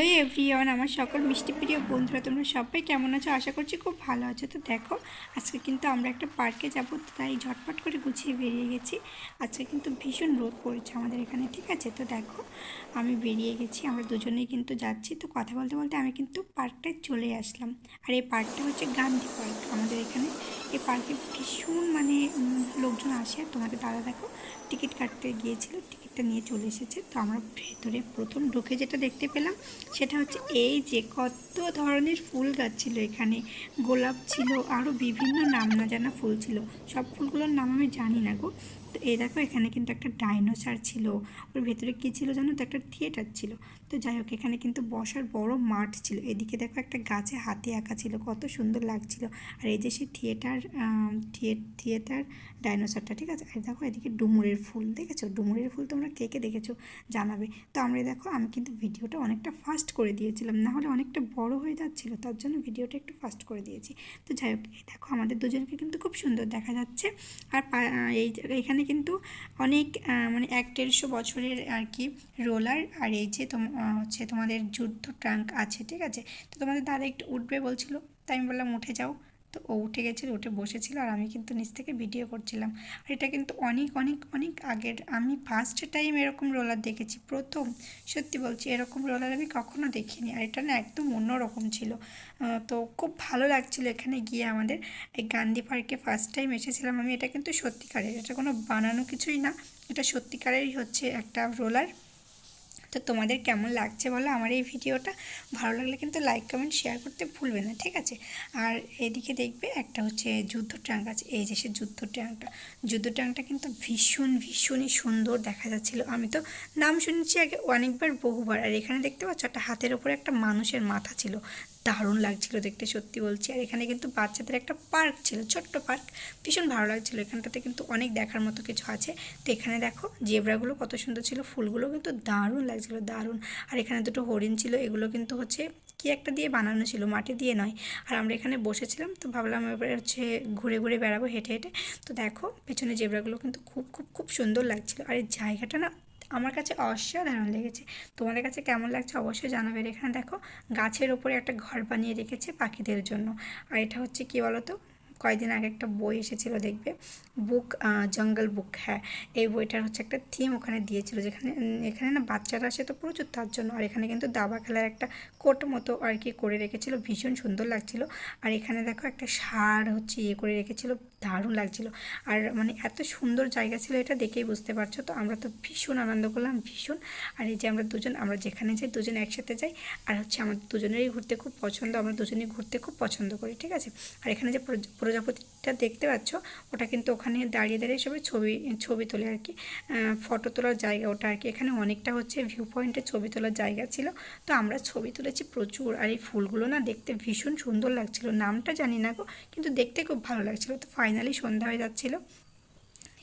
Hello everyone আমার সকল মিষ্টি প্রিয় বন্ধুরা, তোমরা সবাই কেমন আছো? আশা করছি খুব ভালো আছো। তো দেখো, আজকে কিন্তু আমরা একটা পার্কে যাব, তাই ঝটপট করে গুছিয়ে বেরিয়ে গেছি। আজকে কিন্তু ভীষণ রোদ পড়েছে আমাদের এখানে, ঠিক আছে? তো দেখো, আমি বেরিয়ে গেছি, আমরা দুজনেই কিন্তু যাচ্ছি। তো কথা বলতে বলতে আমি কিন্তু পার্কটায় চলে আসলাম। আর এই পার্কটা হচ্ছে গান্ধী পার্ক আমাদের এখানে। এই পার্কে ভীষণ মানে লোকজন আসে। তোমাদের দাদা দেখো, টিকিট কাটতে গিয়েছিল টিকিটটা নিয়ে চলে এসেছে। তো আমরা ভেতরে প্রথম ঢুকে যেটা দেখতে পেলাম, সেটা হচ্ছে এই যে কত ধরনের ফুল গাছ ছিল এখানে। গোলাপ ছিল আরও বিভিন্ন নাম না জানা ফুল ছিল। সব ফুলগুলোর নাম আমি জানি না গো। তো এই দেখো, এখানে কিন্তু একটা ডাইনোসার ছিল। ওর ভেতরে কী ছিল জানো তো? একটা থিয়েটার ছিল। তো যাই হোক, এখানে কিন্তু বসার বড় মাঠ ছিল। এদিকে দেখো একটা গাছে হাতে আঁকা ছিল, কত সুন্দর লাগছিল। আর এই যে সেই থিয়েটার থিয়েটার ডাইনোসারটা, ঠিক আছে? আর দেখো এদিকে ডুমুরের ফুল, দেখেছ? ডুমুরের ফুল তোমরা কে কে দেখেছ জানাবে। তো আমরা দেখো, আমি কিন্তু ভিডিওটা অনেকটা ফাস্ট করে দিয়েছিলাম, না হলে অনেকটা বড় হয়ে যাচ্ছিল, তার জন্য ভিডিওটা একটু ফাস্ট করে দিয়েছি। তো যাই হোক দেখো, আমাদের দুজনকে কিন্তু খুব সুন্দর দেখা যাচ্ছে। আর এই এখানে কিন্তু অনেক মানে এক দেড়শো বছরের আর কি রোলার আর এই যে হচ্ছে তোমাদের যুদ্ধ ট্রাঙ্ক আছে, ঠিক আছে? তো তোমাদের দাদা একটু উঠবে বলছিল, তাই আমি বললাম উঠে যাও। তো ও উঠে গেছিল, উঠে বসেছিল আর আমি কিন্তু নিচ থেকে ভিডিও করছিলাম। আর এটা কিন্তু অনেক অনেক অনেক আগের। আমি ফার্স্ট টাইম এরকম রোলার দেখেছি, প্রথম। সত্যি বলছি, এরকম রোলার আমি কখনো দেখিনি। আর এটা না একদম অন্যরকম ছিল। তো খুব ভালো লাগছিল এখানে গিয়ে আমাদের। এই গান্ধী পার্কে ফার্স্ট টাইম এসেছিলাম আমি, এটা কিন্তু সত্যিকারের। এটা কোনো বানানো কিছুই না। এটা সত্যিকারেরই হচ্ছে একটা রোলার তো তোমাদের কেমন লাগছে বলো আমার এই ভিডিওটা? ভালো লাগলে কিন্তু লাইক কমেন্ট শেয়ার করতে ভুলবে না, ঠিক আছে? আর এদিকে দেখবে একটা হচ্ছে যুদ্ধ ট্যাঙ্ক আছে, এই যে সে যুদ্ধ ট্যাঙ্কটা। যুদ্ধ ট্যাঙ্কটা কিন্তু ভীষণ, ভীষণই সুন্দর দেখা যাচ্ছিল। আমি তো নাম শুনেছি আগে অনেকবার বহুবার, আর এখানে দেখতে পাচ্ছ একটা হাতের ওপরে একটা মানুষের মাথা ছিল। দারুণ লাগছিল দেখতে, সত্যি বলছি। আর এখানে কিন্তু বাচ্চাদের একটা পার্ক ছিল, ছোট্ট পার্ক। ভীষণ ভালো লাগছিল। এখানটাতে কিন্তু অনেক দেখার মতো কিছু আছে। তো এখানে দেখো, জেবরাগুলো কত সুন্দর ছিল, ফুলগুলো কিন্তু দারুণ লাগছিল, দারুণ। আর এখানে দুটো হরিণ ছিল, এগুলো কিন্তু হচ্ছে কি একটা দিয়ে বানানো ছিল, মাটি দিয়ে নয়। আর আমরা এখানে বসেছিলাম, তো ভাবলাম এবারে হচ্ছে ঘুরে ঘুরে বেড়াবো হেঁটে হেঁটে। তো দেখো, পেছনে জেবরাগুলো কিন্তু খুব খুব খুব সুন্দর লাগছিল। আর এই জায়গাটা না আমার কাছে অসাধারণ লেগেছে। তোমাদের কাছে কেমন লাগছে অবশ্যই জানাবে। এখানে দেখো, গাছের ওপরে একটা ঘর বানিয়ে রেখেছে পাখিদের জন্য। আর এটা হচ্ছে কি বলতো? কয়েকদিন আগে একটা বই এসেছিল, দেখবে? বুক জঙ্গল বুক হ্যাঁ। এই বইটার হচ্ছে একটা থিম ওখানে দিয়েছিল, যেখানে এখানে না বাচ্চারা আসে তো প্রচুর তার জন্য, আর এখানে কিন্তু দাবা খেলার একটা কোট মতো আর কি করে রেখেছিল, ভীষণ সুন্দর লাগছিল। আর এখানে দেখো একটা সার হচ্ছে ইয়ে করে রেখেছিল, দারুণ লাগছিল। আর মানে এত সুন্দর জায়গা ছিল এটা দেখেই বুঝতে পারছ তো, আমরা তো ভীষণ আনন্দ করলাম, ভীষণ। আর এই যে আমরা দুজন, আমরা যেখানে যাই দুজন একসাথে যাই, আর হচ্ছে আমাদের দুজনেরই ঘুরতে খুব পছন্দ, আমরা দুজনেই ঘুরতে খুব পছন্দ করি, ঠিক আছে? আর এখানে যে প্রজাপতিটা দেখতে পাচ্ছ, ওটা কিন্তু ওখানে দাঁড়িয়ে দাঁড়িয়ে সবাই ছবি ছবি তোলে আর কি। ফটো তোলার জায়গা ওটা আর কি। এখানে অনেকটা হচ্ছে ভিউ পয়েন্টে ছবি তোলার জায়গা ছিল। তো আমরা ছবি তুলেছি প্রচুর। আর এই ফুলগুলো না দেখতে ভীষণ সুন্দর লাগছিল। নামটা জানি না গো, কিন্তু দেখতে খুব ভালো লাগছিল। তো ফাইনালি সন্ধ্যা হয়ে যাচ্ছিল।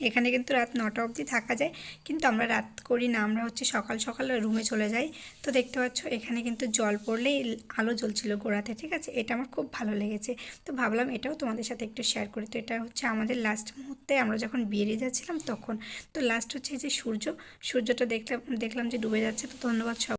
এখানে কিন্তু রাত নটা অবধি থাকা যায়। কিন্তু আমরা রাত করি না, আমরা হচ্ছে সকাল সকাল রুমে চলে যাই। তো দেখতে পাচ্ছ, এখানে কিন্তু জল পড়লেই আলো জ্বলছিল গোড়াতে, ঠিক আছে? এটা আমার খুব ভালো লেগেছে। তো ভাবলাম এটাও তোমাদের সাথে একটু শেয়ার করি। তো এটা হচ্ছে আমাদের লাস্ট মুহূর্তে আমরা যখন বেরিয়ে যাচ্ছিলাম তখন। তো লাস্ট হচ্ছে যে সূর্য, সূর্যটা দেখলাম দেখলাম যে ডুবে যাচ্ছে। তো ধন্যবাদ সব